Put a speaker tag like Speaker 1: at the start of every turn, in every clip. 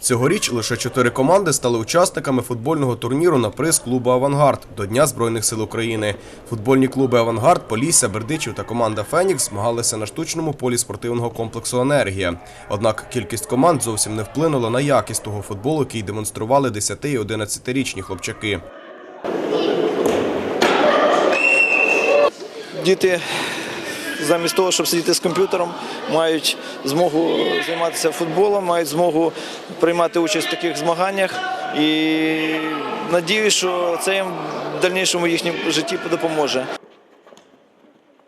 Speaker 1: Цьогоріч лише чотири команди стали учасниками футбольного турніру на приз клубу Авангард до Дня Збройних сил України. Футбольні клуби Авангард, Полісся, Бердичів та команда Фенікс змагалися на штучному полі спортивного комплексу Енергія. Однак кількість команд зовсім не вплинула на якість того футболу, який демонстрували 10 і 11-річні хлопчаки.
Speaker 2: Діти замість того, щоб сидіти з комп'ютером, мають змогу займатися футболом, мають змогу приймати участь в таких змаганнях. І надіюсь, що це їм в дальнішому їхньому житті допоможе.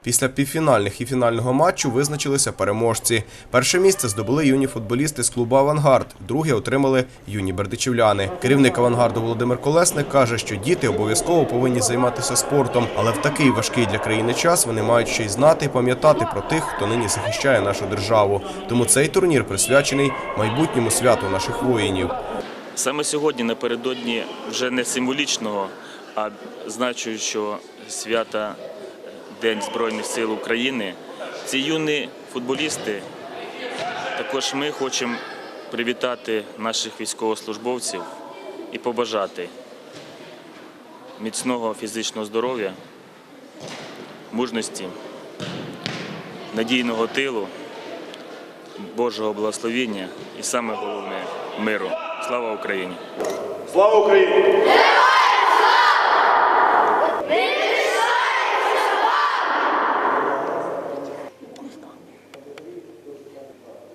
Speaker 1: Після півфінальних і фінального матчу визначилися переможці. Перше місце здобули юні футболісти з клубу Авангард, друге отримали юні бердичівляни. Керівник авангарду Володимир Колесник каже, що діти обов'язково повинні займатися спортом, але в такий важкий для країни час вони мають ще й знати і пам'ятати про тих, хто нині захищає нашу державу. Тому цей турнір присвячений майбутньому святу наших воїнів.
Speaker 3: Саме сьогодні, напередодні вже не символічного, а значущого свята День Збройних сил України, ці юні футболісти, також ми хочемо привітати наших військовослужбовців і побажати міцного фізичного здоров'я, мужності, надійного тилу, Божого благословіння і саме головне миру. Слава Україні!
Speaker 4: Слава Україні!